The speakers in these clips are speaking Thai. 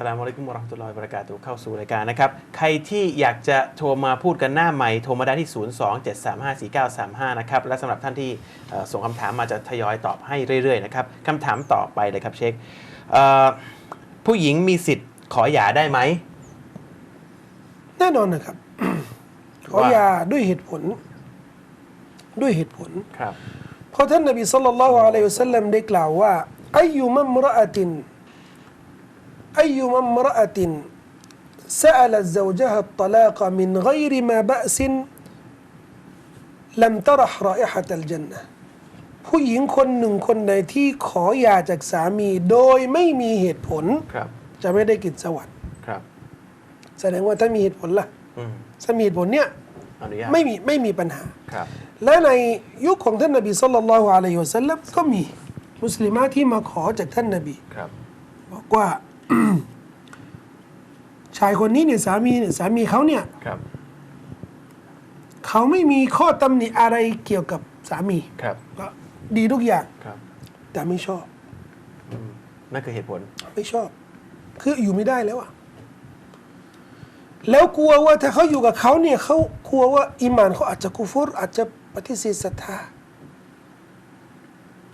สลามอะลัยกุมวะเราะห์มะตุลลอฮ์วะบะเราะกาตุฮ์เข้าสู่รายการนะครับ ใครที่อยากจะโทรมาพูดกันหน้าใหม่โทรมาได้ที่ 027354935 นะครับ และสำหรับท่านที่เอ่อส่งคำถามมาจะทยอยตอบให้เรื่อยๆนะครับคำถามต่อไปเลยครับเชคเอ่อผู้หญิงมีสิทธิ์ขอหย่าได้ไหม แน่นอนนะครับ ขอว่าหย่าด้วยเหตุผล ด้วยเหตุผล ครับ เพราะท่านนบีสัลลัลลอฮุอะลัยฮิวะสัลลัมได้กล่าวว่าอายุมัมรอะติน อายุมัมรอะติน سألت زوجها الطلاق من غير ما بأس لم ترح رائحة الجنة ผู้หญิงคนหนึ่งคนใดที่ขอหย่าจากสามี โดยไม่มีเหตุผล ครับ จะไม่ได้กลิ่นสวรรค์ ครับ แสดงว่าถ้ามีเหตุผลล่ะ อืม ถ้ามีเหตุผลเนี่ย อนุญาต ไม่มีไม่มีปัญหา ครับ และในยุคของท่านนบีสุลต่านละฮ์อะลัยฮิวะสัลลัมก็มีมุสลิมาที่มาขอจากท่านนบี ครับ บอกว่า ชายคนนี้เนี่ยสามีเนี่ยสามีเขาเนี่ยครับเขาไม่มีข้อตำหนิอะไรเกี่ยวกับสามีครับก็ดีทุกอย่างครับ แต่ไม่ชอบอืมนั่นคือเหตุผล ไม่ชอบ คืออยู่ไม่ได้แล้วอะแล้วกลัวว่าถ้าเขาอยู่กับเขาเนี่ยเขากลัวว่าอีหมานเขาอาจจะกุฟรอาจจะปฏิเสธศรัทธา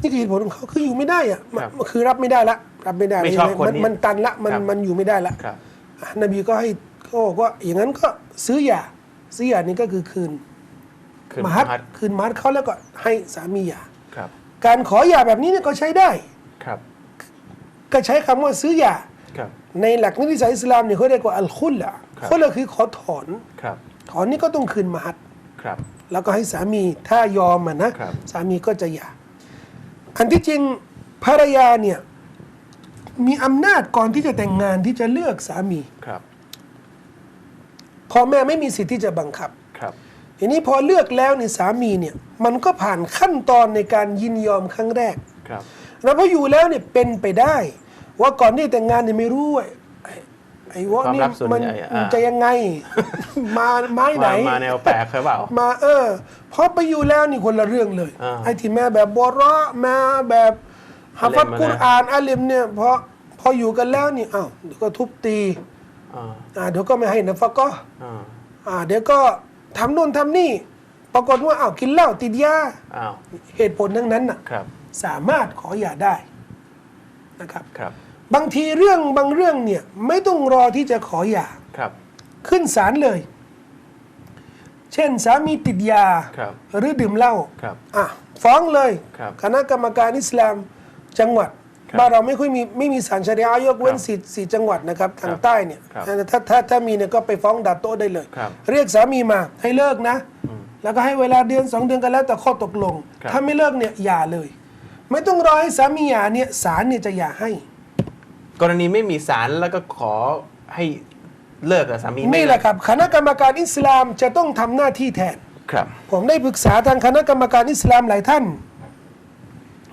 นี่คือเหตุผลของเขาคืออยู่ไม่ได้อะมันครับคือรับไม่ได้ละรับไม่ได้ไม่ชอบคนมันี้มันตันละมันครับ มันอยู่ไม่ได้ละครับ อะนบีก็ให้เขาบอกว่าอย่างนั้นก็ซื้อหย่าซื้อหย่านี่ก็คือคืนคือมหัดหัดคืนมหัดเขาแล้วก็ให้สามีหย่าครับ การขอหย่าแบบนี้เนี่ยก็ใช้ได้ ครับ ก็ใช้คำว่าซื้อหย่าครับ ในหลักนิติศาสตร์อิสลามเนี่ยเขาเรียกว่าอัลคุลละครับ คุลละคือขอถอน ครับ ถอนนี่ก็ต้องคืนมหัดครับ แล้วก็ให้สามีถ้ายอมอะนะครับ สามีก็จะหย่า อันที่จริงภรรยาเนี่ยมีอำนาจก่อนที่จะแต่งงานที่จะเลือกสามีครับ พ่อแม่ไม่มีสิทธิ์ที่จะบังคับ ครับ ทีนี้พอเลือกแล้วเนี่ยสามีเนี่ยมันก็ผ่านขั้นตอนในการยินยอมครั้งแรก ครับ แล้วพออยู่แล้วเนี่ยเป็นไปได้ ว่าก่อนที่แต่งงานเนี่ยไม่รู้ว่า ไอ้ไอ้วะความนี่ลับส่วนมันใหญ่อ่า จะยังไง มาไม้ไหน มามาแนวแปลกเคยเปล่า มาเออพอไปอยู่แล้วนี่คนละเรื่องเลยอ่าไอ้ที่แม่แบบบอเราะแม่แบบฮัฟัดอาเลมอะนะ กุรอานอาลิมเนี่ยพอพออยู่กันแล้วนี่อ้าวเดี๋ยวก็ทุบตีอ่าอ่าเดี๋ยวก็ไม่ให้นะฟักก็อ่าอ่าเดี๋ยวก็ทำโน่นทำนี่ ปรากฏว่าอ้าวกินเหล้าติดยาอ้าวเหตุผลทั้งนั้นน่ะครับสามารถขอหย่าได้นะครับ ครับ บางทีเรื่องบางเรื่องเนี่ย ไม่ต้องรอที่จะขอหย่าครับ ขึ้นศาลเลย เช่นสามีติดยา ครับ หรือดื่มเหล้าครับอะฟ้องเลย ครับคณะกรรมการอิสลามจังหวัดครับบ้านเราไม่ค่อยมีไม่มีศาลชริอะห์ยกเว้นครับสี่สี่จังหวัดนะครับทางครับใต้เนี่ยครับถ้าถ้าถ้ามีเนี่ยก็ไปฟ้องดาโต้ได้เลย ครับเรียกสามีมาให้เลิกนะ แล้วก็ให้เวลาเดือนสองเดือนกันแล้วแต่ข้อตกลง ครับ ถ้าไม่เลิกเนี่ยหย่าเลย ไม่ต้องรอให้สามีหย่าเนี่ยศาลเนี่ยจะหย่าให้ กรณีไม่มีสารแล้วก็ขอให้เลิกกับสามีไม่นี่แหละครับ คณะกรรมการอิสลามจะต้องทำหน้าที่แทน ครับ ผมได้ปรึกษาทางคณะกรรมการอิสลามหลายท่าน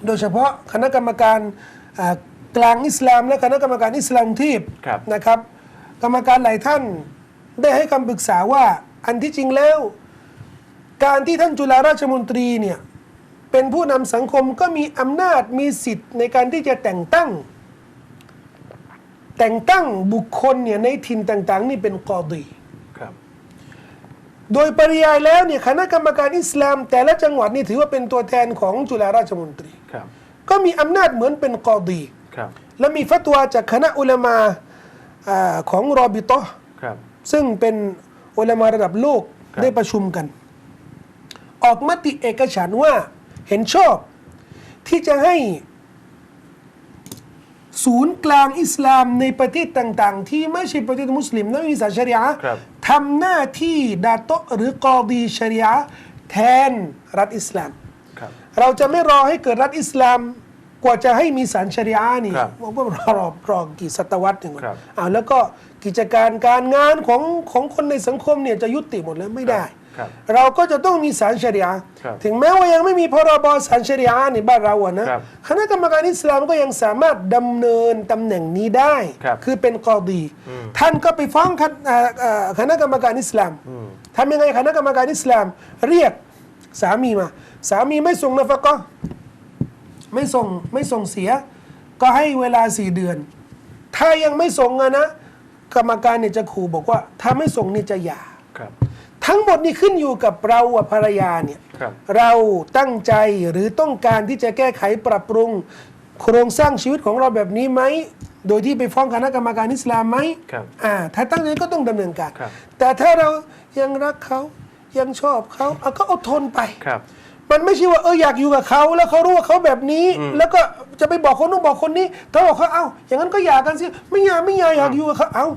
โดยเฉพาะคณะกรรมการอ่ากลางอิสลาม และคณะกรรมการอิสลามทีพครับ นะครับ กรรมการหลายท่านได้ให้คำปรึกษาว่าอันที่จริงแล้ว การที่ท่านจุฬาราชมนตรีเนี่ยเป็นผู้นำสังคมก็มีอำนาจมีสิทธิ์ในการที่จะแต่งตั้ง แต่งตั้งบุคคลเนี่ยในถิ่นต่าง ๆ นี่เป็นกอดีครับโดยปริยายแล้วเนี่ยคณะกรรมการอิสลาม แต่ละจังหวัดนี่ถือว่าเป็นตัวแทนของจุฬาราชมนตรีครับก็มีอำนาจเหมือนเป็นกอดีครับและมีฟัตวาจากคณะอุลามาอ่าของรอบิโตะห์ครับซึ่งเป็นอุลามาระดับโลกครับได้ประชุมกัน ออกมติเอกฉันท์ว่าเห็นชอบที่จะให้ ศูนย์กลางอิสลามในประเทศต่าง ๆ ที่ไม่ใช่ประเทศมุสลิมและไม่มีศาสนาชริอะห์ครับ ทำหน้าที่ดาโตะหรือกอดีชริอะห์แทนรัฐอิสลาม ครับ เราจะไม่รอให้เกิดรัฐอิสลามกว่าจะให้มีศาลชริอะห์นี่ครับมันก็รอรอรอกี่ศตวรรษหนึ่งครับอ้าวแล้วก็กิจการการงานของของคนในสังคมเนี่ยจะยุติหมดแล้วไม่ได้ ครับ เราก็จะต้องมีศาลชริอะห์ครับถึงแม้ว่ายังไม่มีพรบศาลชริอะห์ในบ้านเราอะนะครับคณะกรรมการอิสลามก็ยังสามารถดำเนินตำแหน่งนี้ได้ครับอเป็นกอดี ท่านก็ไปฟ้องคณอ่าอ่าคณะกรรมการอิสลามทำยังไงคณะกรรมการอิสลาม เรียกสามีมา สามีไม่ส่งนะฟะก็ไม่ส่งไม่ส่งเสีย ก็ให้เวลาสี่เดือน ถ้ายังไม่ส่งอะนะ กรรมการเนี่ยจะขู่บอกว่า ถ้าไม่ส่งนี่จะหย่า ครับ ทั้งหมดนี่ขึ้นอยู่กับเราอะภรรยาเนี่ยครับ เราตั้งใจหรือต้องการที่จะแก้ไขปรับปรุง โครงสร้างชีวิตของเราแบบนี้ไหม โดยที่ไปฟ้องคณะกรรมการอิสลามไหมครับอ่าถ้าตั้งใจก็ต้องดำเนินการ ครับ แต่ถ้าเรายังรักเขายังชอบเขาเอาก็อดทนไป ครับ มันไม่ใช่ว่าเอออยากอยู่กับเขาแล้วเขารู้ว่าเขาแบบนี้ แล้วก็จะไปบอกคนนู้นบอกคนนี้ถ้าบอกเขาเอ้าอย่างนั้นก็หย่ากันสิไม่หย่าไม่หย่าอยากอยู่กับเขาเอ้า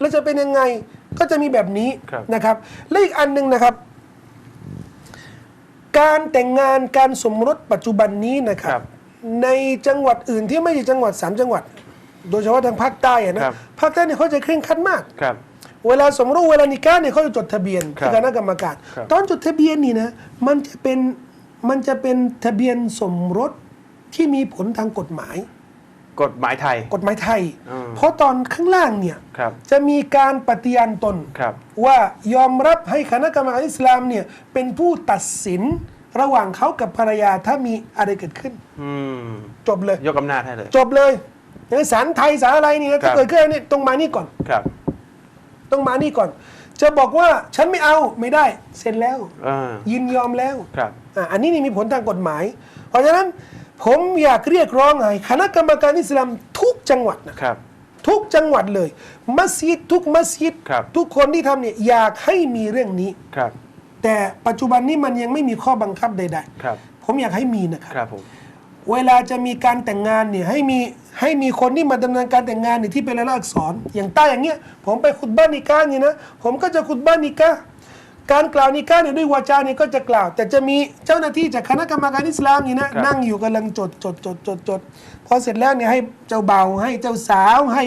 แล้วจะเป็นยังไง ก็จะมีแบบนี้ครับนะครับและอีกอันหนึ่งนะครับ การแต่งงานการสมรสปัจจุบันนี้นะคครัรับบในจังหวัดอื่นที่ไม่ใช่จังหวัดสามจังหวัด โดยเฉพาะทางภาคใต้อะนะครับภาคใต้เนี่ยเขาจะเคร่งครัดมากครับเวลาสมรสเวลานิก้าเนี่ยเขาจะจดทะเบียนครับที่คณะกรรมการครับตอนจดทะเบียนนี่นะมันจะเป็นมันจะเป็นทะเบียนสมรสที่มีผลทางกฎหมาย กฎหมายไทย กฎหมายไทย อืม เพราะตอนข้างล่างเนี่ย ครับ จะมีการปฏิญาณตน ครับ ว่ายอมรับให้คณะกรรมการอิสลามเนี่ยเป็นผู้ตัดสินระหว่างเขากับภรรยาถ้ามีอะไรเกิดขึ้น อืม จบเลย ยกอำนาจให้เลย จบเลยอย่างศาลไทยศาลอะไรนี่นะครัถ้าบ เกิดขึ้นนี่ต้องมานี่ก่อน ครับต้องมานี่ก่อน จะบอกว่าฉันไม่เอาไม่ได้ เซ็นแล้วอ่ายินยอมแล้วครับ อะอันนี้นี่มีผลทางกฎหมาย เพราะฉะนั้น ผมอยากเรียกร้องให้คณะกรรมการอิสลามทุกจังหวัดนะครับ ทุกจังหวัดเลย มัสยิดทุกมัสยิด ครับ ทุกคนที่ทำเนี่ยอยากให้มีเรื่องนี้ ครับแต่ปัจจุบันนี้มันยังไม่มีข้อบังคับใด ครับๆ ผมอยากให้มีนะครับครับผม เวลาจะมีการแต่งงานเนี่ยให้มีให้มีคนที่มาดำเนินการแต่งงานเนี่ยที่เป็นรายลักษณ์อักษรอย่างใต้อย่างเงี้ยผมไปขุดบ้านนิก้าเนี่ยนะผมก็จะขุดบ้านนิก้า การกล่าวนิก้าเนี่ยด้วยวาจาเนี่ยก็จะกล่าว แต่จะมีเจ้าหน้าที่จากคณะกรรมการอิสลามนี่นะ นั่งอยู่กำลังจดจดจดจดจดพอเสร็จแล้วเนี่ยให้เจ้าเบาวให้เจ้าสาวให้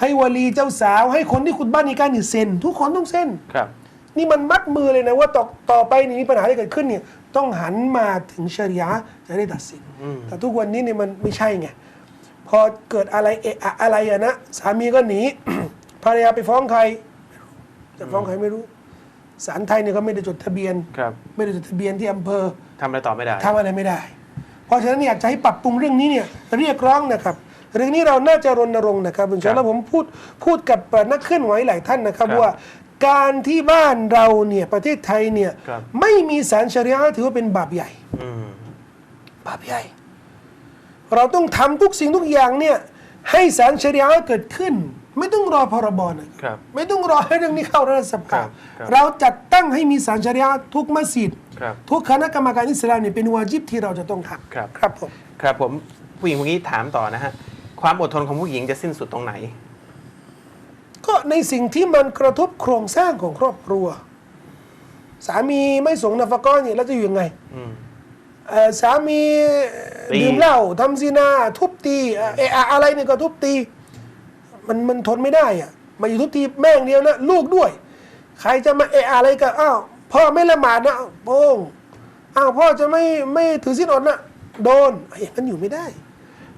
ให้วลีเจ้าสาว ให้คนที่ขุดบ้านนิก้าเนี่ยเซ็นทุกคนต้องเซ็นครับ นี่มันมัดมือเลยนะว่าต่อต่อไปนี่มีปัญหาที่เกิดขึ้นเนี่ยต้องหันมาถึงชริยะห์จะได้ตัดสิน แต่ทุกวันนี้เนี่ยมันไม่ใช่ไงพอเกิดอะไรเอะอะอะไรอะนะสามีก็หนีภรรยาไปฟ้องใครไม่รู้จะฟ้องใครไม่รู้ ศาลไทยเนี่ยก็ไม่ได้จดทะเบียน ครับไม่ได้จดทะเบียนที่อำเภอทำอะไรต่อไม่ได้ ทำอะไรไม่ได้ เพราะฉะนั้นอยากจะให้ปรับปรุงเรื่องนี้เนี่ยเรียกร้องนะครับ เรื่องนี้เราน่าจะรณรงค์นะครับคุณชครัาบแล้วผมพูดพูดกับนักเคลื่อนไหวหลายท่านนะครับครับว่าการที่บ้านเราเนี่ยประเทศไทยเนี่ยครับ ไม่มีสารชริยะห์ถือว่าเป็นบาปใหญ่ อืม บาปใหญ่ เราต้องทำทุกสิ่งทุกอย่างเนี่ยให้สารชริยะห์เกิดขึ้น ไม่ต้องรอพรบนะครับไม่ต้องรอให้เรื่องนี้เข้ารัฐสครัภาบครับเราจัดตั้งให้มีสารชริยะห์ทุกมัสยิดครับทุกคณะกรรมการอิสลามเนี่ยเป็นวาจิบที่เราจะต้องทำครับครับผมครับผมผู้หญิงเมื่อกี้ถามต่อนะฮะความอดทนของผู้หญิงจะสิ้นสุดตรงไหน ก็ในสิ่งที่มันกระทบโครงสร้างของครอบครัว สามีไม่ส่งนาฟะก้อนเนี่ยแล้วจะอยู่ยังไงอืมเอ่อสามีตีดื่มเหล้าทำซีนา ทุบตีเอ่อเอะอะอะไรเนี่ยก็ทุบตี มันมันทนไม่ได้อะมาอยู่ทุบตีแม่งเดียวนะลูกด้วย ใครจะมาเอะอะอะไรกับอ้าวพ่อไม่ละหมาดนะโป้งอ้าวพ่อจะไม่ไม่ถือศีลอดนะโดนไอ้อย่างนั้นอยู่ไม่ได้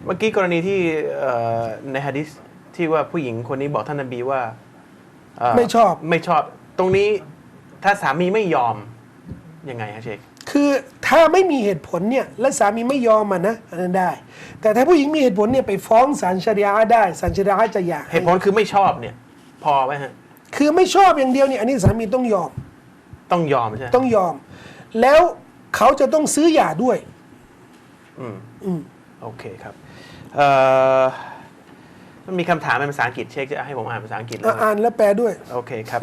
เมื่อกี้กรณีที่เอ่อในฮะดิษที่ว่าผู้หญิงคนนี้บอกท่านนบีว่าเไม่ชอบไม่ชอบ ตรงนี้ถ้าสามีไม่ยอมยังไงฮะเชคคือ ถ้าไม่มีเหตุผลเนี่ยและสามีไม่ยอมมันนะอันนั้นได้ แต่ถ้าผู้หญิงมีเหตุผลเนี่ยไปฟ้องศาลชริยะห์ได้ศาลชริยะห์จะอยากเหตุผลคือไม่ชอบเนี่ย พอไหมฮะคือไม่ชอบอย่างเดียวเนี่ยอันนี้สามีต้องยอมต้องยอมใช่ไหมต้องยอม แล้วเขาจะต้องซื้อหย่าด้วย อืมอืมโอเคครับเอ่อมันมีคำถามเป็นภาษาอังกฤษเชคจะให้ผมอ่านภาษาอังกฤษเลยอะอ่านแล้วแปลด้วย โอเคครับ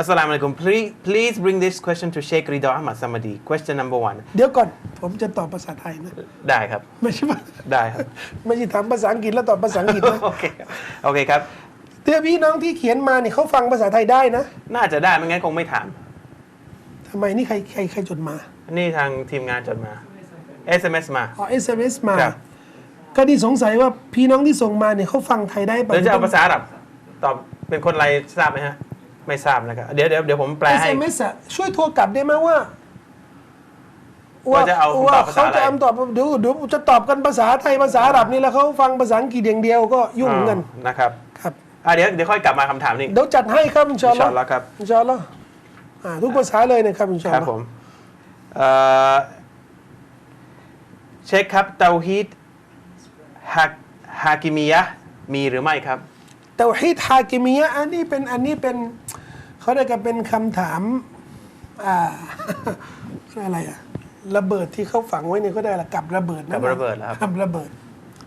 Assalamu alaikum please please bring this question to Sheikh Rida Ahmad Samadi question number one เดี๋ยวก่อน ผมจะตอบภาษาไทยนะ ได้ครับ ไม่ใช่ว่าได้ครับ ไม่ใช่ถามภาษาอังกฤษแล้วตอบภาษาอังกฤษนะโอเคครับโอเคครับ เตือพี่น้องที่เขียนมาเนี่ยเขาฟังภาษาไทยได้นะน่าจะได้ไม่งั้นคงไม่ถาม ทำไมนี่ใครใครใครจดมานี่ทางทีมงานจดมา SMS มา อ๋อ SMS มา ครับ ก็ที่สงสัยว่าพี่น้องที่ส่งมาเนี่ยเขาฟังไทยได้ปะ แล้วจะเอาภาษาอาหรับตอบเป็นคนไรทราบไหมฮะ ไม่ทราบนะครับเดี๋ยวเดี๋ยวเดี๋ยวผมแปลเอสให้เอ็มเอสอะช่วยโทรกลับได้ไหมว่าว่าจะเอาคำตอบว่าภาษาเขาอะไร จะเอาตอบเดี๋ยวเดี๋ยวจะตอบกันภาษาไทยภาษาอาหรับนี่แล้วเขาฟังภาษาอังกฤษอย่างเดียวก็ยุ่งเหมือนกันอ๋อนะครับครับอะเดี๋ยวเดี๋ยวค่อยกลับมาคำถามนี้เดี๋ยวจัดให้ครับอินชาอัลลออินชาอัลลอฮ์ฮ์ครับ อินชาอัลลอฮ์อ่าทุกภาษาเลยนะครับอินชาคอัรัลบลอผฮ์มเอ่อเช็คครับเตาฮีดฮาฮากิมียะห์มีหรือไม่ครับ เตาฮีดฮากิมียะห์อันนี้เป็นอันนี้เป็นเขาเรียกกันเป็นคำถามอ่าอะไรอะระเบิดที่เขาฝังไว้เนี่ยเขาได้ละกับระเบิดนะกับระเบิดเหรอครับ กับระเบิด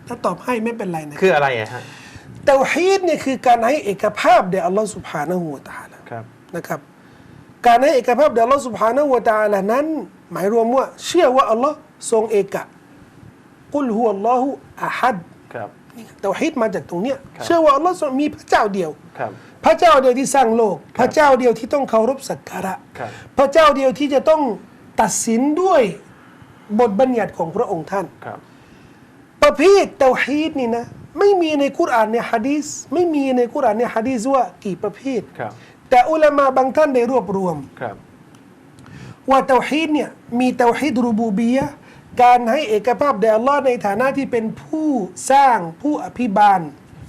ถ้าตอบให้ไม่เป็นไรนะคืออะไรอะฮะเตาฮีดเนี่ยคือการให้เอกภาพแด่อัลลอฮ์สุบฮานะฮูวะตะอาลาครับ นะครับ การให้เอกภาพแด่อัลลอฮ์สุบฮานะฮูวะตะอาลานั้น หมายรวมว่า เชื่อว่าอัลลอฮ์ทรงเอกะกุลฮุวัลลอฮุอะฮัดครับ เตาฮีดมาจากตรงเนี้ยครับเชื่อว่าอัลลอฮ์มีพระเจ้าเดียวครับพระเจ้าเดียวที่สร้างโลก พระเจ้าเดียวที่ต้องเคารพสักการะครับพระเจ้าเดียวที่จะต้องตัดสินด้วยบทบัญญัติของพระองค์ท่านครับ ประเภทเตาฮีดนี่นะไม่มีในกุรอานในฮะดีษไม่มีในกุรอานในฮะดีษว่ากี่ประเภทครับ แต่อุลามาบางท่านได้รวบรวมครับว่าเตาฮีดเนี่ยมีเตาฮีดรูบูบียะห์ การให้เอกภาพแด่อัลลอฮ์ในฐานะที่เป็นผู้สร้างผู้อภิบาล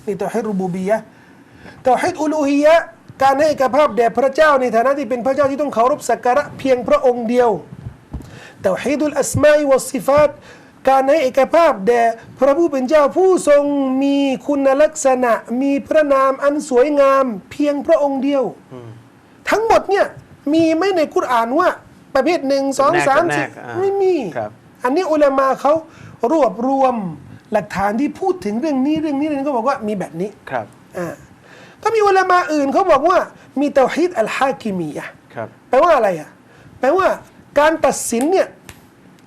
นี่เตาฮีดรูบูบียะห์เตาฮีดอุลูฮียะห์การให้เอกภาพแด่พระเจ้าในฐานะที่เป็นพระเจ้าที่ต้องเคารพสักการะเพียงพระองค์เดียวเตาฮีดุลอัสมาอิวัสซิฟาตการให้เอกภาพแด่พระผู้เป็นเจ้าผู้ทรงมีคุณลักษณะ มีพระนามอันสวยงามเพียงพระองค์เดียว ทั้งหมดเนี่ยมีไหม่ในกุรอานว่าประเภทหนึ่งสองสามจำแนสี่กจำแนกอ่าไม่มีครับ อันนี้อุลามาเขารวบรวมหลักฐานที่พูดถึงเรื่องนี้เรื่องนี้เรื่องนี้ก็บอกว่ามีแบบนี้ครับอ่าก็มีอุลามาอื่นเขาบอกว่ามีเตาฮีดอัลฮากิมียะห์ครับแปลว่าอะไรอะแปลว่าการตัดสินเนี่ย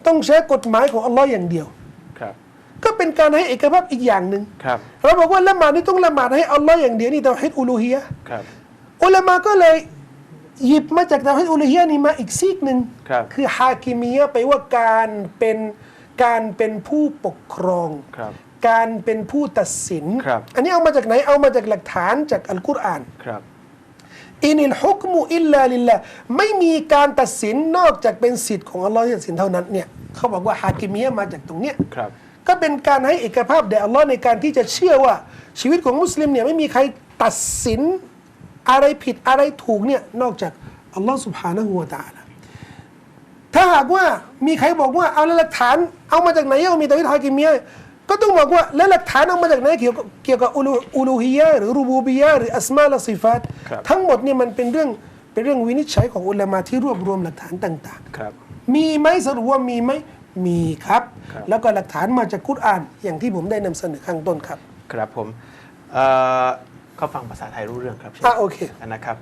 ต้องใช้กฎหมายของอัลลอฮ์อย่างเดียวครับ ก็เป็นการให้เอกภาพอีกอย่างหนึ่งครับเราบอกว่าละหมาดนี่ต้องละหมาดให้อัลลอฮ์อย่างเดียวนี่เตาฮิดอุลูฮียะห์ครับอุลามาก็เลย หยิบมาจากเตาฮิดอุลูฮียะห์นี่มาอีกซีกหนึ่งครับคือฮากิมียะห์ไปลว่าการเป็นการเป็นผู้ปกครอง ครับ การเป็นผู้ตัดสิน ครับ อันนี้เอามาจากไหนเอามาจากหลักฐานจากอัลกุรอาน ครับ อินิลฮุกมุอิลลาลิลละไม่มีการตัดสินนอกจากเป็นสิทธิ์ของอัลลอฮ์ที่ตัดสินเท่านั้นเนี่ยเขาบอกว่าฮากิมียะห์มาจากตรงเนี้ยครับ ก็เป็นการให้เอกภาพแด่อัลลอฮ์ในการที่จะเชื่อว่าชีวิตของมุสลิมเนี่ยไม่มีใครตัดสิน อะไรผิดอะไรถูกเนี่ยนอกจากอัลลอฮ์สุบฮานะฮูวะตะอาลาถ้าหากว่ามีใครบอกว่าเอาแล้วหลักฐานเอามาจากไหนเอามีตะวิทฮากิมียะห์ก็ต้องบอกว่าแล้วหลักฐานเอามาจากไหนเกี่ยวกับเกี่ยวกับอุลูอุลูฮียะห์หรือรูบูบียะห์หรืออัสมาและซิฟัตครับทั้งหมดเนี่ยมันเป็นเรื่องเป็นเรื่องวินิจฉัยของอุลามะที่รวบรวมหลักฐานต่างๆครับมีไหมสรุปว่ามีไหมมีครับครับแล้วก็หลักฐานมาจากกุรอานอย่างที่ผมได้นำเสนอข้างต้นครับ ครับผมเอ่อ เขาฟังภาษาไทยรู้เรื่องครับอะโอเค นะครับ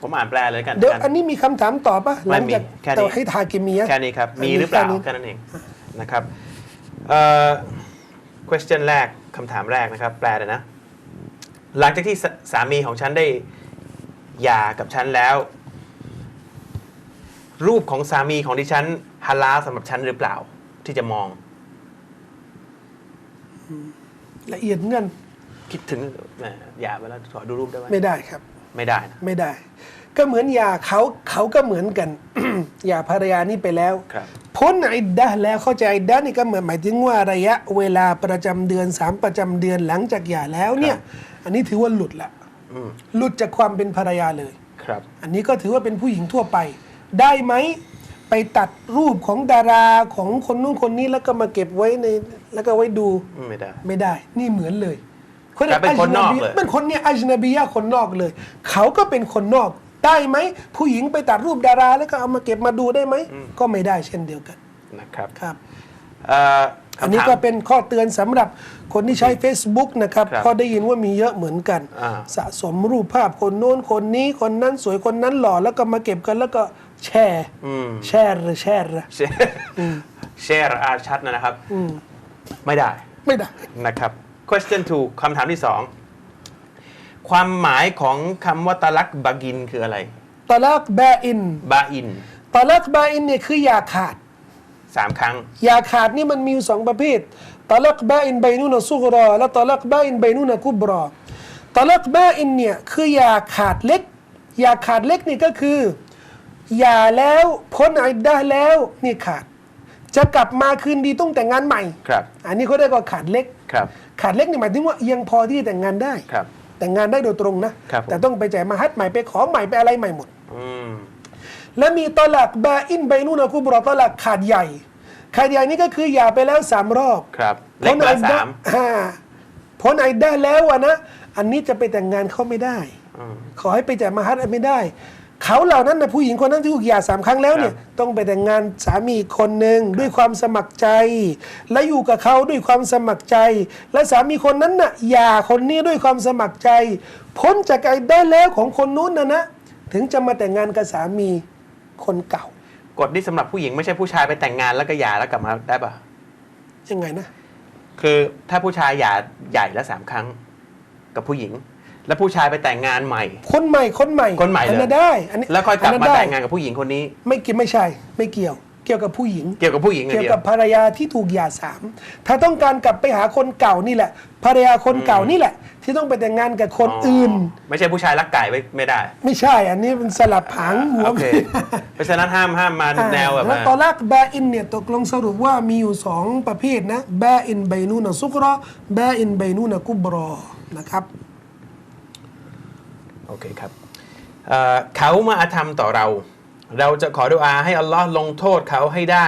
ผมอ่านแปลเลยกันเดี๋ยวกันอันนี้มีคำถามต่อปะหไม่ลังมีจากแค่นี้เตาให้ทากิมียะห์แค่นี้ครับ มีอันนี้หรือเปล่า แค่นี้ แค่นั้นเองนะครับเอ่อ question แรกคำถามแรกนะครับ แปลเลยนะ หลังจากที่สสามีของฉันได้หย่ากับฉันแล้ว รูปของสามีของดิฉันฮาลาลสำหรับฉันหรือเปล่า ที่จะมอง ละเอียดเงื่อน คิดถึงแหมหย่าไปแล้วขอดูรูปได้ไหมไม่ได้ครับ ไม่ได้นะ ไม่ได้ ก็เหมือนยาเขาเขาก็เหมือนกัน ยาภรรยานี่ไปแล้ว ครับ พ้นอิดดะห์แล้วเข้าใจอิดดะห์นี่ก็เหมือนหมายถึงว่าระยะเวลาประจำเดือนสามประจำเดือนหลังจากหย่าแล้วเนี่ย อันนี้ถือว่าหลุดละอืมหลุดจากความเป็นภรรยาเลย ครับ อันนี้ก็ถือว่าเป็นผู้หญิงทั่วไป ได้ไหมไปตัดรูปของดาราของคนนู้นคนนี้แล้วก็มาเก็บไว้ใน แล้วก็ไว้ดูไม่ได้ ไม่ได้ นี่เหมือนเลย กลายเป็นคนนอกเลย เป็นคนเนี่ยอัจนบียะห์คนนอกเลย เขาก็เป็นคนนอกได้ไหม ผู้หญิงไปตัดรูปดารา แล้วก็เอามาเก็บมาดูได้ไหม ก็ไม่ได้เช่นเดียวกันนะครับครับเอ่ออันนี้คำถามก็เป็นข้อเตือนสำหรับคนที่ใช้ Facebook นะครับครับเพราะได้ยินว่ามีเยอะเหมือนกัน อ่า สะสมรูปภาพคนโน้นคนนี้คนนั้นสวยคนนั้นหล่อแล้วก็มาเก็บกันแล้วก็แชร์อืม แชร์แชร์แชร์แชร์อาชัดนะครับ ไม่ได้ไม่ได้ นะครับ question two คำถามที่สองความหมายของคำว่าตะลักบากินคืออะไรตอลักบาอินบาอินตอลักบาอินเนี่ยคืออย่าขาดสามครั้งอย่าขาดนี่มันมีอยู่สองประเภทตอลักบาอินใบนูนซุกรอและตอลักบาอินใบนูนกุบรอตอลักบาอินเนี่ยคืออย่าขาดเล็กอย่าขาดเล็กนี่ก็คืออย่าแล้วพ้นอิดดะห์แล้วนี่ขาด จะกลับมาคืนดีต้องแต่งงานใหม่ครับ อันนี้เขาเรียกว่าขาดเล็ก ครับขาดเล็กนี่หมายถึงว่ายังพอที่จะแต่งงานได้ ครับ แต่งงานได้โดยตรงนะ ครับผม แต่ต้องไปจ่ายมาฮัดใหม่ไปขอใหม่ไปอะไรใหม่หมด อืม และมีตอลักบาอินใบนูนะกุบรอตอลักขาดใหญ่ ขาดใหญ่นี่ก็คือหย่าไปแล้วสามรอบครับเล็กละพ้นอิดดะสาม อ่าพ้นไอดได้แล้วอะนะ อันนี้จะไปแต่งงานเขาไม่ได้ อืม ขอให้ไปจ่ายมาฮัดไม่ได้ เขาเหล่านั้นนะผู้หญิงคนนั้นที่ถูกหย่าสามครั้งแล้วเนี่ยครับต้องไปแต่งงานสามีอีกคนหนึ่งด้วยความสมัครใจ และอยู่กับเขาด้วยความสมัครใจ และสามีคนนั้นน่ะหย่าคนนี้ด้วยความสมัครใจ พ้นจากไอ้ได้แล้วของคนนู้นนะนะถึงจะมาแต่งงานกับสามีคนเก่า กฎนี้สำหรับผู้หญิงไม่ใช่ผู้ชายไปแต่งงานแล้วก็หย่าแล้วกลับมาได้ปะยังไงนะ คือถ้าผู้ชายหย่าใหญ่ละสามครั้ง กับผู้หญิง แล้วผู้ชายไปแต่งงานใหม่ คนใหม่คนใหม่คนใหม่เลย อันั้นได้อันนี้แล้วค่อยกลับนนั้นมาได้แต่งงานกับผู้หญิงคนนี้ ไม่เกี่ยวไม่ใช่ ไม่เกี่ยว เกี่ยวกับผู้หญิง เกี่ยวกับผู้หญิงอย่างเกี่ยวเดียวกับภรรยาที่ถูกหย่าสาม ถ้าต้องการกลับไปหาคนเก่านี่แหละ ภรรยาคนเก่านี่แหละ ที่ต้องไปแต่งงานกับคนอื่น ไม่ใช่ผู้ชายรักไก่ไม่ไม่ได้ไม่ใช่ อันนี้มันสลับหางหัวโอเคเพราะฉะนั้นห้ามห้ามมาอ่าแนวแบบแล้วว่าตอลักบาอินเนี่ยตกลงสรุปว่ามีอยู่สองประเภทนะบาอินไบนูนะซุกรอบาอินไบนูนะกุบรอนะครับ โอเคครับเเขามาอาธรรมต่อเรา เราจะขอดุอาให้อัลลอฮ์ลงโทษเขาให้ได้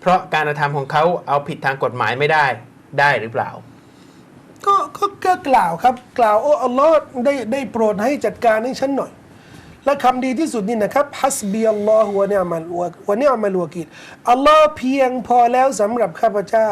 เพราะการกระทำของเขาเอาผิดทางกฎหมายไม่ได้ได้หรือเปล่า ก็ก็ก็กล่าวครับ กล่าวโอ้อัลลอฮ์ได้ได้โปรดให้จัดการให้ฉันหน่อย และคำดีที่สุดนี่นะครับฮัสบีอัลลอฮ์วะเนียมัลวะวะเนียมัลวะกีลอัลลอฮ์เพียงพอแล้วสำหรับข้าพเจ้า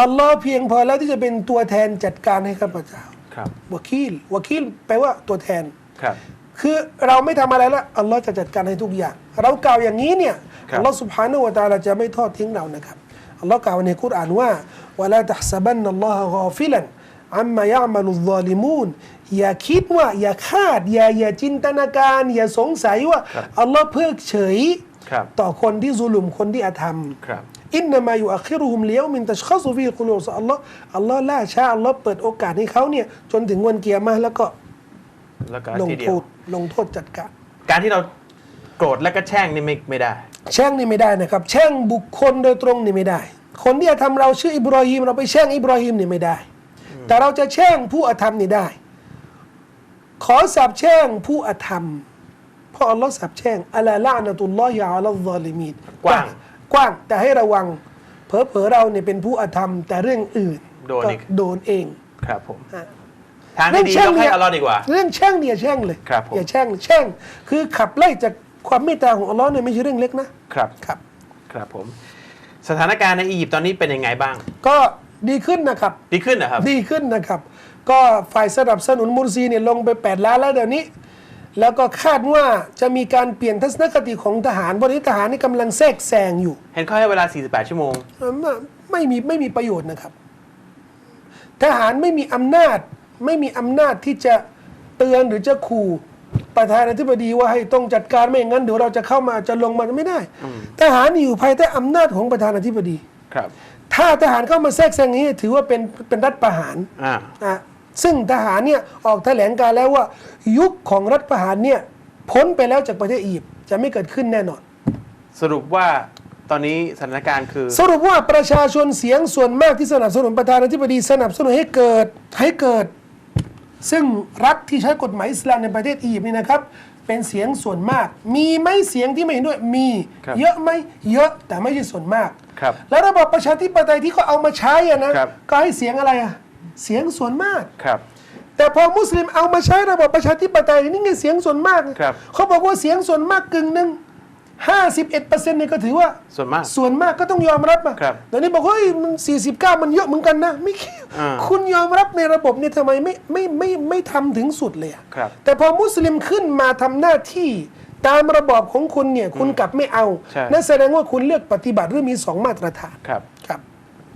อัลลอฮ์เพียงพอแล้วที่จะเป็นตัวแทนจัดการให้ข้าพเจ้า ครับวะคีลวะคีลแปลว่าตัวแทน ครับ คือเราไม่ทำอะไรแล้วอัลลอฮ์จะจัดการให้ทุกอย่าง เรากล่าวอย่างนี้เนี่ยครับอัลลอฮ์สุบฮานาอูวะตะอาลาจะไม่ทอดทิ้งเรานะครับอัลลอฮ์กล่าวในคุรอานว่าวะลาตะฮซะบันนัลลอฮะกอฟิลันอัมมายะมัลุซอลิมูนอย่าคิดว่าอย่าคาด อย่าอย่าจินตนาการ อย่าสงสัยว่าครับอัลลอฮ์เพิกเฉยครับต่อคนที่ซุลุมคนที่อาธรรมครับ อินนามาอยู่อัคิรุฮุมเลี้ยวมินตัชคอสุฟีกุลูสอัลลอฮ์อัลลอฮ์ล่าช้าอัลลอฮ์เปิดโอกาสให้เขาเนี่ยจนถึงวันเกียร์มาแล้วก็แล้วก็ลงทีเดีโทยวษลงโทษจัดการ การที่เราโกรธและก็แช่งนี่ไม่ไม่ได้ แช่งนี่ไม่ได้นะครับ แช่งบุคคลโดยตรงนี่ไม่ได้ คนที่จะทำเราชื่ออิบราฮิมเราไปแช่งอิบราฮิมนี่ไม่ได้ แต่เราจะแช่งผู้อาธรรมนี่ได้ ขอสาบแช่งผู้อาธรรมเพราะอัลลอฮ์สาบแช่งอัลลละนะตุลลอฮิอาลัลซอลิมีนกว้าง กว้างแต่ให้ระวังเผลอเผลอๆเราเนี่ยเป็นผู้อาธรรม แต่เรื่องอื่นโดนก็อีก โดนเอง ครับผมอะทางที่ดียกให้อัลลอฮ์ดีกว่า เรื่องแช่งเนี่ยแช่งเลยครับผม อย่าแช่งแช่งคือขับไล่จากความเมตตาของอัลลอฮ์เนี่ยไม่ใช่เรื่องเล็กนะครับ ครับ ครับผม สถานการณ์ในอียิปต์ตอนนี้เป็นยังไงบ้าง ก็ดีขึ้นนะครับ ดีขึ้นนะครับ ดีขึ้นนะครับ ก็ฝ่ายสนับสนุนมุรซีเนี่ยลงไป 8 ล้านแล้วเดี๋ยวนี้ แล้วก็คาดว่าจะมีการเปลี่ยนทัศนคติของทหารบริทหารนี่กำลังแทรกแซงอยู่เห็นเขาให้เวลา 48 ชั่วโมง เอ่อไม่ไม่มีไม่มีประโยชน์นะครับ ทหารไม่มีอำนาจ ไม่มีอำนาจที่จะเตือนหรือจะขู่ประธานาธิบดีว่าให้ต้องจัดการไม่อย่างนั้นเดี๋ยวเราจะเข้ามาจะลงมาไม่ได้ ทหารอยู่ภายใต้อำนาจของประธานาธิบดี ครับ ถ้าทหารเข้ามาแทรกแซงอย่างนี้ถือว่าเป็นเป็นรัฐประหาร อ่านะ ซึ่งทหารเนี่ยออกแถลงการแล้วว่า ยุคของรัฐประหารเนี่ยพ้นไปแล้วจากประเทศอียิปต์จะไม่เกิดขึ้นแน่นอน สรุปว่าตอนนี้สถานการณ์คือ สรุปว่าประชาชนเสียงส่วนมากที่สนับสนุนประธานาธิบดีสนับสนุนให้เกิดให้เกิด ซึ่งรัฐที่ใช้กฎหมายอิสลามในประเทศอียิปต์นี่นะครับ เป็นเสียงส่วนมาก มีไหมเสียงที่ไม่เห็นด้วยมี ครับเยอะไหมเยอะแต่ไม่ใช่ส่วนมาก ครับแล้วระบอบประชาธิปไตยที่เขาเอามาใช้อะนะครับ ก็ให้เสียงอะไรอะ เสียงส่วนมาก ครับ แต่พอมุสลิมเอามาใช้ระบบประชาธิปไตยนี่ไงเสียงส่วนมาก ครับ เขาบอกว่าเสียงส่วนมากกึ่งหนึ่งห้าสิบเอ็ดเปอร์เซ็นต์นี่ก็ถือว่าส่วนมาก ส่วนมากก็ต้องยอมรับอะครับเดี๋ยวนี้บอกเฮ้ยมันสี่สิบเก้ามันเยอะเหมือนกันนะไม่เกี่ยวอ่าคุณยอมรับในระบบนี่ทำไมไม่ไม่ไม่ไม่ไม่ทำถึงสุดเลยอะครับแต่พอมุสลิมขึ้นมาทำหน้าที่ตามระบอบของคุณเนี่ยคุณกลับไม่เอาใช่ นั่นแสดงว่าคุณเลือกปฏิบัติหรือมีสองมาตรฐาน ครับ ครับ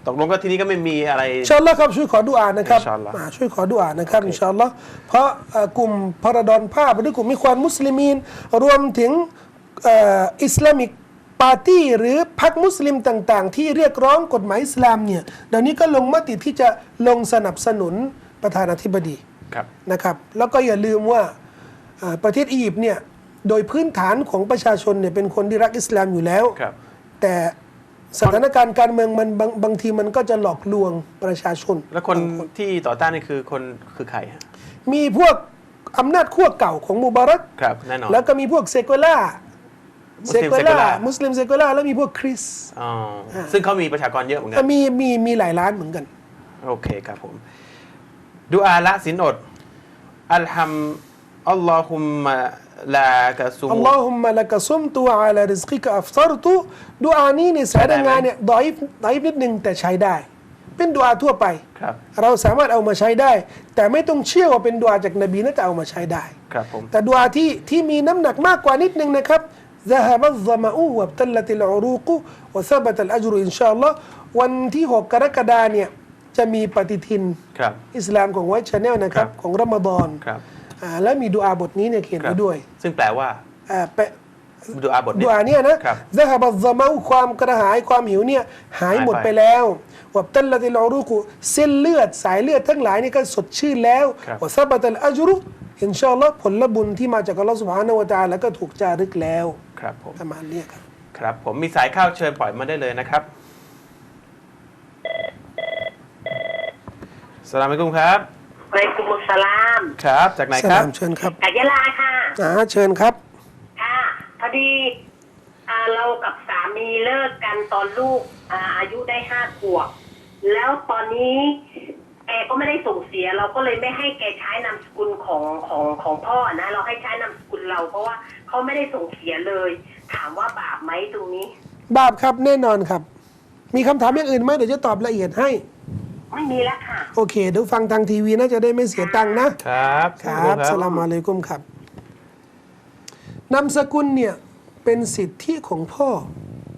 ตกลงก็ทีนี้ก็ไม่มีอะไร อินชาอัลลอฮ์ครับช่วยขอดุอานะครับอินชาอัลลอฮ์อ่าช่วยขอดุอานะครับอินชาอัลลอฮ์เพราะเอ่อกลุ่มพาราดอนภาพหรือกลุ่มมิควานมุสลิมีน รวมถึงเอ่ออิสลามิกปาร์ตี้หรือพรรคมุสลิมต่างๆ ที่เรียกร้องกฎหมายอิสลามเนี่ยเดี๋ยวนี้ก็ลงมติที่จะลงสนับสนุนประธานาธิบดี ครับ นะครับแล้วก็อย่าลืมว่าอ่าประเทศอียิปต์เนี่ยโดยพื้นฐานของประชาชนเนี่ยเป็นคนที่รักอิสลามอยู่แล้ว ครับ แต่ สถานการณ์การเมืองมันบางบางทีมันก็จะหลอกลวงประชาชน แล้วคนที่ต่อต้านนี่คือคนคือใครฮะมีพวกอำนาจขั้วเก่าของมูบารักครับแน่นอนแล้วก็มีพวกเซกุล่า มุสลิม secular มุสลิมเซกุล่าแล้วมีพวกคริสต์อ๋อซึ่งเขามีประชากรเยอะเหมือนกัอะนมีมีมีหลายล้านเหมือนกัน โอเคครับผม ดูอาละสินอด อัลฮัมอัลลอฮุมมะ ลากะซุม อัลลอฮุมมะละกะซุมตุอาลาริสกิกะอัฟซารตุดูอานี้เนี่ยสายรายงานเนี่ยดอยฟดอยฟนิดนึงแต่ใช้ได้ เป็นดูอาทั่วไป ครับ เราสามารถเอามาใช้ได้ แต่ไม่ต้องเชื่อว่าเป็นดูอาจากนบีน่าจะเอามาใช้ได้ ครับผม แต่ดูอาที่ที่มีน้ำหนักมากกว่านิดนึงนะครับ ذهب الظمأ وابتلت العروق وثبت الأجر إن شاء الله วันที่ 6 กรกฎาเนี่ยจะมีปฏิทิน ครับ อิสลามของไวท์ชาแนลนะครับ ครับ ของรอมฎอน ครับ อ่าและมีดูอาบทนี้เนี่ยเขียนไว้ด้วยซึ่งแปลว่าอ่าแปะดูอาบทดูอาเนี่ยนะซะฮาบัซมาความกระหายความหิวเนี่ยหายหมดไปแล้ววับตันละติลอรูกุเส้นเลือดสายเลือดทั้งหลายนี่ก็สดชื่นแล้ววัซบัตัลอัจรุอินชาอัลลอฮ์ผลบุญที่มาจากอัลลอฮ์สุบฮานาวตาแล้วก็ถูกจารึกแล้ว ครับผมประมาณนี้ครับ ครับผมมีสายข้าวเชิญปล่อยมาได้เลยนะครับสลามิกุ้ครับ วะลัยกุมุสสลาม ครับ จากไหนสครับ ลามเชิญครับจากยะลาค่ะ อ่าเชิญครับ ค่ะ พอดีอ่าเรากับสามีเลิกกันตอนลูกอาอายุได้ห้าขวบ แล้วตอนนี้แกก็ไม่ได้ส่งเสีย เราก็เลยไม่ให้แกใช้นามสกุลของของของพ่อนะ เราให้ใช้นามสกุลเรา เพราะว่าเขาไม่ได้ส่งเสียเลย ถามว่าบาปไหมตรงนี้ บาปครับแน่นอนครับ มีคำถามอย่างอื่นไหมเดี๋ยวจะตอบละเอียดให้ ไม่มีแล้วค่ะ โอเคเดี๋ยวฟังทางทีวีน่าจะได้ไม่เสียตังค์นะ ครับครับสลามอะลัยกุมครับนามสกุลเนี่ย เป็นสิทธิของพ่อ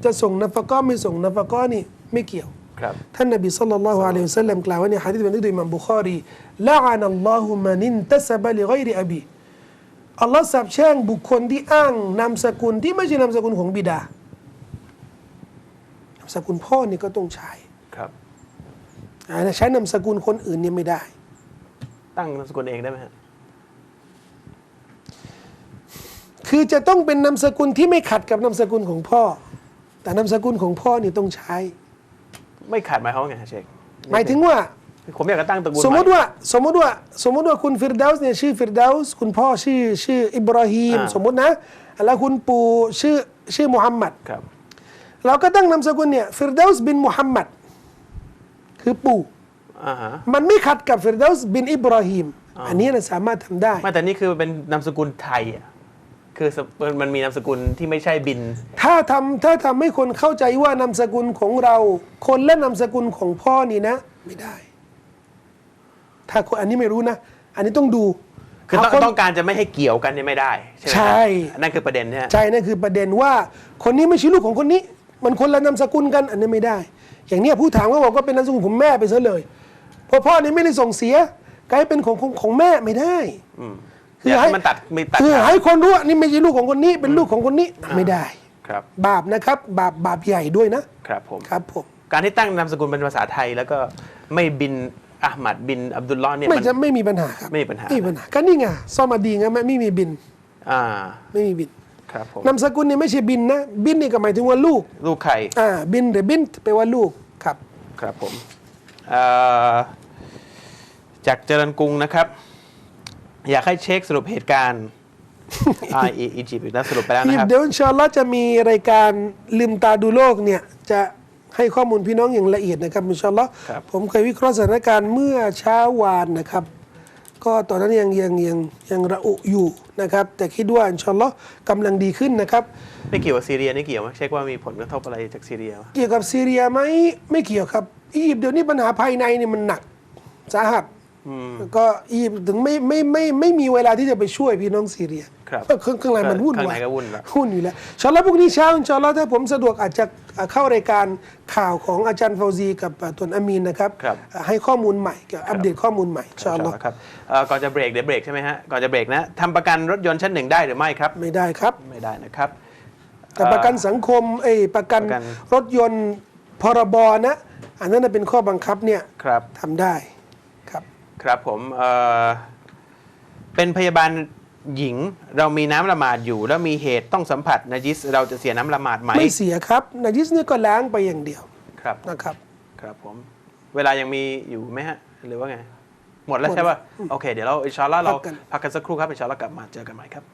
จะส่งนัฟก็ไม่ส่งนัฟก็นี่ไม่เกี่ยว ครับ ท่านนบีสัลลัลลอฮุอะลัยฮิวะสัลลัมกล่าวว่าในฮะดีษบันทึกโดยอิหมัมบุคอรีละอานัลลอฮุมานินตัสบะลิกอยริอบีอัลลอฮ์สาบแช่งบุคคลที่อ้างนามสกุลที่ไม่ใช่นามสกุลของบิดานามสกุลพ่อนี่ก็ต้องใช้ครับ อ่าใช้นามสกุลคนอื่นเนี่ยไม่ได้ ตั้งนามสกุลเองได้ไหมฮะคือจะต้องเป็นนามสกุลที่ไม่ขัดกับนามสกุลของพ่อ แต่นามสกุลของพ่อนี่ต้องใช้ ไม่ขาดหมายความว่าไงฮะเชคหมายถึงว่า ผมอยากจะตั้งตระกูลสมมติใหว่าสมมติว่าสมมติว่าคุณฟิรดาสเนี่ยชื่อฟิรดาสคุณพ่อชื่อชื่ออิบราฮิมอ่าสมมตินะ แล้วคุณปู่ชื่อชื่อมุฮัมมัดครับเราก็ตั้งนามสกุลเนี่ยฟิรดาสบินมุฮัมมัด คือปู่อ่าฮะมันไม่ขัดกับฟิรดาสบินอิบราฮิมอ่าอันนี้เราสามารถทำได้ ไม่แต่นี่คือเป็นนามสกุลไทยอะคือสมันมีนามสกุลที่ไม่ใช่บิน ถ้าทำถ้าทำให้คนเข้าใจว่านามสกุลของเรา คนและนามสกุลของพ่อนี่นะ ไม่ได้ ถ้าคนอันนี้ไม่รู้นะ อันนี้ต้องดูคือต้องเาคน ต้องการจะไม่ให้เกี่ยวกันเนี่ยไม่ได้ ใช่ไหมฮะใช่ นั่นคือประเด็นเนี่ย ใช่นั่นคือประเด็นว่า คนนี้ไม่ใช่ลูกของคนนี้ มันคนละนามสกุลกัน อันนี้ไม่ได้ อย่างเนี้ยผู้ถามก็บอกว่าเป็นนามสกุลของแม่ไปซะเลยเพราะพ่อนี่ไม่ได้ส่งเสียกลายเป็นของของของแม่ไม่ได้อืมคืออยากให้ให้มันตัดมีตัดคือขาด ให้คนรู้ว่านี่ไม่ใช่ลูกของคนนี้เป็นลูกของคนนี้ไม่ได้ ครับ บาปนะครับ บาปบาปใหญ่ด้วยนะครับผม ครับผม การที่ตั้งนามสกุลเป็นภาษาไทย แล้วก็ไม่บินอัลมัดบินอับดุลลอฮ์เนี่ยไม่มันจะไม่มีปัญหาครับไม่มีปัญหา ไม่มีปัญหาก็นี่ไงซอมาดีไงไม่ไม่มีบิน อ่า ไม่มีบิน ครับผม นามสกุลนี่ไม่ใช่บินนะ บินนี่ก็หมายถึงว่าลูก ลูกไข่อ่า บินหรือบินแปลว่าลูกครับ ครับผมเอ่อจากเจริญกรุงนะครับ อยากให้เช็คสรุปเหตุการณ์ อ่าอีอียิปต์อีกแล้วสรุปไปแล้วนะครับ เดี๋ยวอินชาอัลลอฮ์จะมีรายการลืมตาดูโลกเนี่ย จะให้ข้อมูลพี่น้องอย่างละเอียดนะครับอินชาอัลลอฮ์ครับ ผมเคยวิเคราะห์สถานการณ์เมื่อเช้าวานนะครับ ก็ตอนนั้นยังยังยังยังระอุอยู่นะครับ แต่คิดว่าอินชาอัลลอฮ์กำลังดีขึ้นนะครับ ไม่เกี่ยวกับซีเรียนี่เกี่ยวไหมเช็คว่ามีผลกระทบอะไรจากซีเรียไหมเกี่ยวกับซีเรียไหมไม่เกี่ยวครับอียิปต์เดี๋ยวนี้ปัญหาภายในเนี่ยมันหนักสาหัสก็อียิปต์ถึงไม่ไม่ไม่ไม่มีเวลาที่จะไปช่วยพี่น้องซีเรีย ครับเพราะข้างข้างในมันวุ่นข้างวาในยก็วุ่นละหุ้นอยู่แล้วอินชาอัลลอฮ์พรุ่งนี้เช้าอินชาอัลลอฮ์ถ้าผมสะดวกอาจจะเข้ารายการข่าวของอาจารย์ฟาวซีกับตวนอามีนนะครับครับ ให้ข้อมูลใหม่เกี่ยวกับอัปเดตข้อมูลใหม่อินชาอัลลอฮ์ครับเอ่อก่อนจะเบรกเดี๋ยวเบรกใช่ไหมฮะก่อนจะเบรกนะทำประกันรถยนต์ชั้นหนึ่งได้หรือไม่ครับ ไม่ได้ครับไม่ได้นะครับแต่ประกันสังคมเอ้ยประกันประกันรถยนต์พรบนะอันนั้นนะเป็นข้อบังคับเนี่ยครับทำได้ครับ ครับผมเอ่อเป็นพยาบาล หญิงเรามีน้ำละหมาดอยู่ แล้วมีเหตุต้องสัมผัสนาจิสเราจะเสียน้ำละหมาดไหมไม่เสียครับนาจิสเนี่ยก็ล้างไปอย่างเดียวครับนะครับ ครับผม เวลายังมีอยู่ไหมฮะ หรือว่าไง หมดแล้วใช่ป่ะโอเค เดี๋ยวเราอิชาอัลลอเราพักกันสักครู่ครับอิชาอัลลอกลับมาเจอกันใหม่ครับ